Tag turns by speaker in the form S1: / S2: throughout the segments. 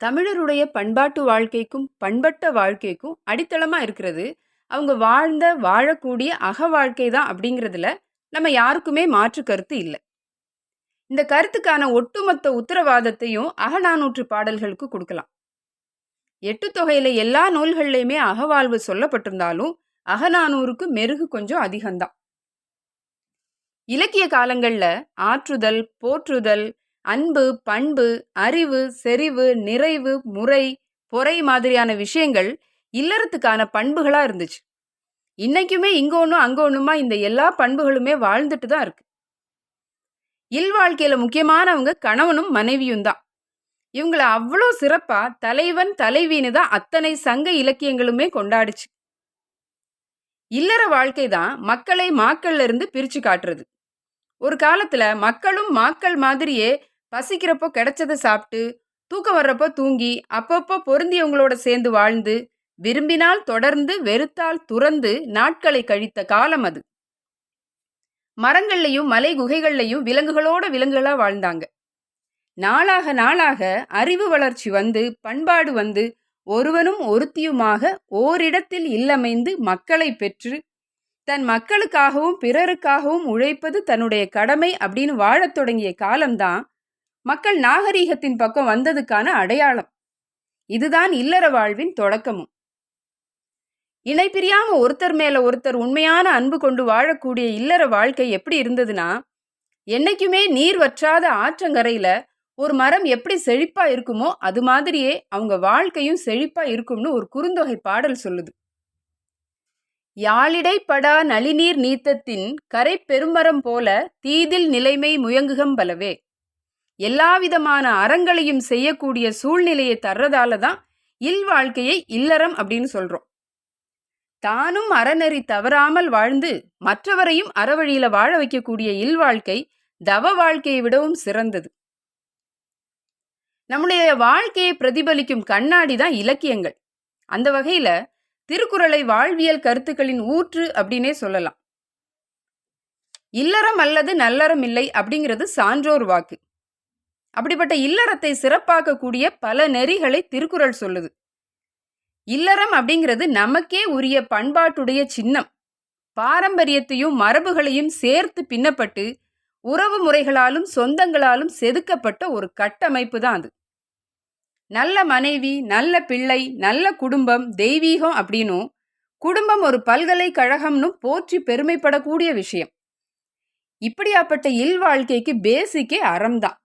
S1: தமிழருடைய பண்பாட்டு வாழ்க்கைக்கும் பண்பட்ட வாழ்க்கைக்கும் அடித்தளமாக இருக்கிறது. அவங்க வாழ்ந்த வாழக்கூடிய அக வாழ்க்கை தான் அப்படிங்கிறதுல நம்ம யாருக்குமே மாற்று கருத்து இல்லை. இந்த கருத்துக்கான ஒட்டுமொத்த உத்தரவாதத்தையும் அகநானூற்று பாடல்களுக்கு கொடுக்கலாம். எட்டு தொகையில எல்லா நூல்கள்லையுமே அகவாழ்வு சொல்லப்பட்டிருந்தாலும் அகநானூறுக்கு மெருகு கொஞ்சம் அதிகம்தான். இலக்கிய காலங்களில் ஆற்றுதல் போற்றுதல் அன்பு பண்பு அறிவு செறிவு நிறைவு முறை பொறை மாதிரியான விஷயங்கள் இல்லறத்துக்கான பண்புகளாக இருந்துச்சு. இன்னைக்குமே இங்க ஒன்றும் அங்க ஒன்றுமா இந்த எல்லா பண்புகளுமே வாழ்ந்துட்டு தான் இருக்கு. இல்வாழ்க்கையில முக்கியமானவங்க கணவனும் மனைவியும் தான். இவங்கள அவ்வளோ சிறப்பா தலைவன் தலைவின்னு தான் அத்தனை சங்க இலக்கியங்களுமே கொண்டாடுச்சு. இல்லற வாழ்க்கை தான் மக்களை மாக்கள்ல இருந்து பிரிச்சு காட்டுறது. ஒரு காலத்துல மக்களும் மாக்கள் மாதிரியே பசிக்கிறப்போ கிடைச்சதை சாப்பிட்டு தூக்கம் வர்றப்போ தூங்கி அப்பப்போ பொருந்தியவங்களோட சேர்ந்து வாழ்ந்து விரும்பினால் தொடர்ந்து வெறுத்தால் துறந்து நாட்களை கழித்த காலம் அது. மரங்கள்லையும் மலை குகைகள்லையும் விலங்குகளோட விலங்குகளா வாழ்ந்தாங்க. நாளாக நாளாக அறிவு வளர்ச்சி வந்து பண்பாடு வந்து ஒருவனும் ஒருத்தியுமாக ஓரிடத்தில் இல்லமைந்து மக்களை பெற்று தன் மக்களுக்காகவும் பிறருக்காகவும் உழைப்பது தன்னுடைய கடமை அப்படின்னு வாழத் தொடங்கிய காலம்தான் மக்கள் நாகரீகத்தின் பக்கம் வந்ததுக்கான அடையாளம். இதுதான் இல்லற வாழ்வின் தொடக்கமும். இணை பிரியாம ஒருத்தர் மேல ஒருத்தர் உண்மையான அன்பு கொண்டு வாழக்கூடிய இல்லற வாழ்க்கை எப்படி இருந்ததுன்னா என்னைக்குமே நீர் வற்றாத ஆற்றங்கரையில ஒரு மரம் எப்படி செழிப்பா இருக்குமோ அது மாதிரியே அவங்க வாழ்க்கையும் செழிப்பா இருக்கும்னு ஒரு குறுந்தொகை பாடல் சொல்லுது. யாழிடைப்படா நளிநீர் நீத்தத்தின் கரை பெருமரம் போல தீதில் நிலைமை முயங்குகம் பலவே. எல்லாவிதமான அறங்களையும் செய்யக்கூடிய சூழ்நிலையை தர்றதால தான் இல் வாழ்க்கையை இல்லறம் அப்படின்னு சொல்றோம். தானும் அறநெறி தவறாமல் வாழ்ந்து மற்றவரையும் அறவழியில வாழ வைக்கக்கூடிய இல் வாழ்க்கை தவ வாழ்க்கையை விடவும் சிறந்தது. நம்முடைய வாழ்க்கையை பிரதிபலிக்கும் கண்ணாடி தான் இலக்கியங்கள். அந்த வகையில திருக்குறளை வாழ்வியல் கருத்துக்களின் ஊற்று அப்படின்னே சொல்லலாம். இல்லறம் அல்லது நல்லறம் இல்லை அப்படிங்கிறது சான்றோர் வாக்கு. அப்படிப்பட்ட இல்லறத்தை சிறப்பாக்கக்கூடிய பல நெறிகளை திருக்குறள் சொல்லுது. இல்லறம் அப்படிங்கிறது நமக்கே உரிய பண்பாட்டுடைய சின்னம். பாரம்பரியத்தையும் மரபுகளையும் சேர்த்து பின்னப்பட்டு உறவு முறைகளாலும் சொந்தங்களாலும் செதுக்கப்பட்ட ஒரு கட்டமைப்பு தான் அது. நல்ல மனைவி நல்ல பிள்ளை நல்ல குடும்பம் தெய்வீகம் அப்படின்னும் குடும்பம் ஒரு பல்கலைக்கழகம்னு போற்றி பெருமைப்படக்கூடிய விஷயம். இப்படியாப்பட்ட இல் வாழ்க்கைக்கு பேசிக்கே அறம்தான்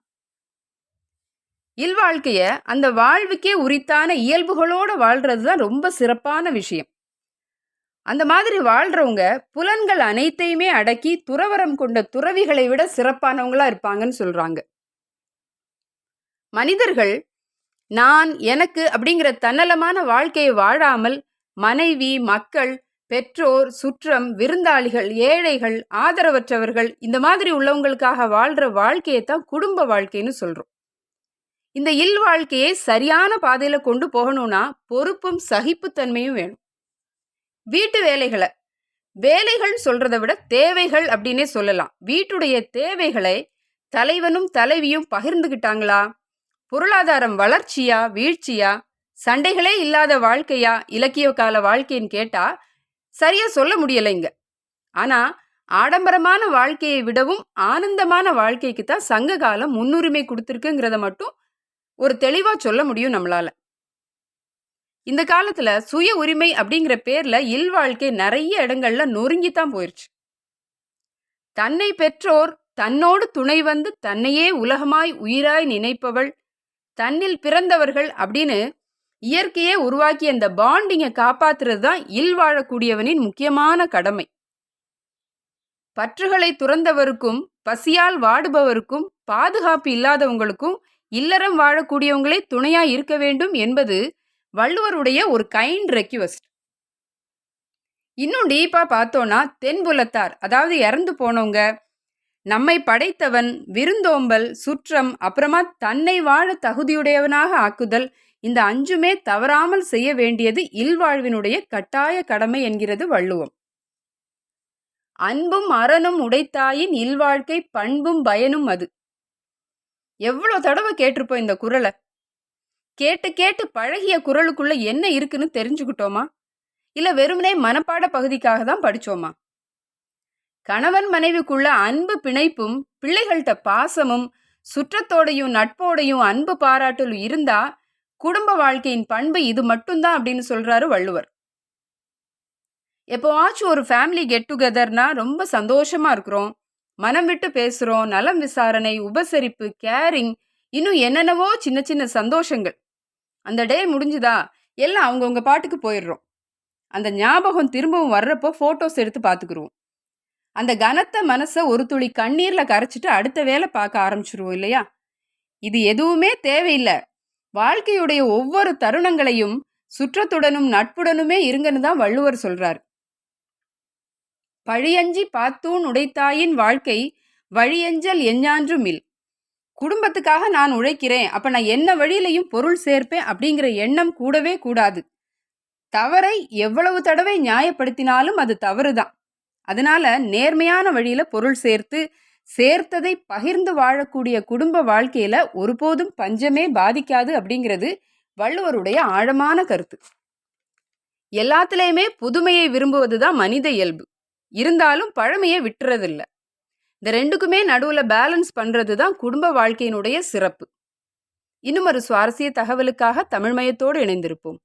S1: இல்வாழ்க்கைய அந்த வாழ்வுக்கே உரித்தான இயல்புகளோடு வாழ்றது தான் ரொம்ப சிறப்பான விஷயம். அந்த மாதிரி வாழ்றவங்க புலன்கள் அனைத்தையுமே அடக்கி துறவரம் கொண்ட துறவிகளை விட சிறப்பானவங்களா இருப்பாங்கன்னு சொல்றாங்க. மனிதர்கள் நான் எனக்கு அப்படிங்கிற தன்னலமான வாழ்க்கையை வாழாமல் மனைவி மக்கள் பெற்றோர் சுற்றம் விருந்தாளிகள் ஏழைகள் ஆதரவற்றவர்கள் இந்த மாதிரி உள்ளவங்களுக்காக வாழ்ற வாழ்க்கையை தான் குடும்ப வாழ்க்கைன்னு சொல்றோம். இந்த இல் வாழ்க்கையை சரியான பாதையில கொண்டு போகணும்னா பொறுப்பும் சகிப்புத்தன்மையும் வேணும். வீட்டு வேலைகளை வேலைகள் சொல்றதை விட தேவைகள் அப்படின்னே சொல்லலாம். வீட்டுடைய தேவைகளை தலைவனும் தலைவியும் பகிர்ந்துகிட்டாங்களா? பொருளாதாரம் வளர்ச்சியா வீழ்ச்சியா? சண்டைகளே இல்லாத வாழ்க்கையா? இலக்கிய கால வாழ்க்கைன்னு கேட்டா சரியா சொல்ல முடியலை இங்க. ஆனா ஆடம்பரமான வாழ்க்கையை விடவும் ஆனந்தமான வாழ்க்கைக்கு தான் சங்க காலம் முன்னுரிமை கொடுத்துருக்குங்கிறத மட்டும் ஒரு தெளிவா சொல்ல முடியும் நம்மளால. இந்த காலத்துல சுய உரிமை அப்படிங்கிற பேர்ல இல் வாழ்க்கை நிறைய இடங்கள்ல நொறுங்கித்தான் போயிருச்சு. தன்னை பெற்றோர் தன்னோடு துணை வந்து தன்னையே உலகமாய் உயிராய் நினைப்பவள் தன்னில் பிறந்தவர்கள் அப்படின்னு இயற்கையே உருவாக்கி அந்த பாண்டிங்கை காப்பாத்துறது தான் இல் வாழக்கூடியவனின் முக்கியமான கடமை. பற்றுகளை துறந்தவருக்கும் பசியால் வாடுபவருக்கும் பாதுகாப்பு இல்லாதவங்களுக்கும் இல்லறம் வாழக்கூடியவங்களே துணையா இருக்க வேண்டும் என்பது வள்ளுவருடைய ஒரு கைண்ட் ரெக்வஸ்ட் இன்னும் டீப்பா பார்த்தோன்னா தென்புலத்தார் அதாவது இறந்து போனவங்க நம்மை படைத்தவன் விருந்தோம்பல் சுற்றம் அப்புறமா தன்னை வாழ தகுதியுடையவனாக ஆக்குதல் இந்த அஞ்சுமே தவறாமல் செய்ய வேண்டியது இல்வாழ்வினுடைய கட்டாய கடமை என்கிறது வள்ளுவம். அன்பும் அறனும் உடைத்தாயின் இல்வாழ்க்கை பண்பும் பயனும் அது. எவ்வளோ தடவை கேட்டிருப்போம் இந்த குரலை? கேட்டு கேட்டு பழகிய குரலுக்குள்ள என்ன இருக்குன்னு தெரிஞ்சுக்கிட்டோமா? இல்ல வெறுமனே மனப்பாட பகுதிக்காக தான் படிச்சோமா? கணவன் மனைவிக்குள்ள அன்பு பிணைப்பும் பிள்ளைகள்கிட்ட பாசமும் சுற்றத்தோடையும் நட்போடையும் அன்பு பாராட்டலும் இருந்தா குடும்ப வாழ்க்கையின் பண்பு இது மட்டும்தான் அப்படின்னு சொல்றாரு வள்ளுவர். எப்போவாச்சும் ஒரு ஃபேமிலி கெட் டுகெதர்னா ரொம்ப சந்தோஷமா இருக்கிறோம். மனம் விட்டு பேசுறோம் நலம் விசாரணை உபசரிப்பு கேரிங் இன்னும் என்னென்னவோ சின்ன சின்ன சந்தோஷங்கள். அந்த டே முடிஞ்சுதா? எல்லாம் அவங்கவுங்க பாட்டுக்கு போயிடுறோம். அந்த ஞாபகம் திரும்பவும் வர்றப்போ ஃபோட்டோஸ் எடுத்து பார்த்துக்குருவோம் அந்த கனத்த மனசை ஒரு துளி கண்ணீரில் கரைச்சிட்டு அடுத்த வேலை பார்க்க ஆரம்பிச்சிருவோம் இல்லையா? இது எதுவுமே தேவையில்லை. வாழ்க்கையுடைய ஒவ்வொரு தருணங்களையும் சுற்றத்துடனும் நட்புடனுமே இருங்கன்னு தான் வள்ளுவர் சொல்றார். பழியஞ்சி பாத்தூன் உடைத்தாயின் வாழ்க்கை வழியஞ்சல் எஞ்ஞான்றும் இல். குடும்பத்துக்காக நான் உழைக்கிறேன் அப்ப நான் என்ன வழியிலையும் பொருள் சேர்ப்பேன் அப்படிங்கிற எண்ணம் கூடவே கூடாது. தவறை எவ்வளவு தடவை நியாயப்படுத்தினாலும் அது தவறுதான். அதனால நேர்மையான வழியில பொருள் சேர்த்து சேர்த்ததை பகிர்ந்து வாழக்கூடிய குடும்ப வாழ்க்கையில ஒருபோதும் பஞ்சமே பாதிக்காது அப்படிங்கிறது வள்ளுவருடைய ஆழமான கருத்து. எல்லாத்துலேயுமே புதுமையை விரும்புவது தான் மனித இயல்பு. இருந்தாலும் பழமையை விட்டுறதில்ல. இந்த ரெண்டுக்குமே நடுவில் பேலன்ஸ் பண்ணுறது தான் குடும்ப வாழ்க்கையினுடைய சிறப்பு. இன்னும் ஒரு சுவாரஸ்ய தகவலுக்காக தமிழ்மயத்தோடு இணைந்திருப்போம்.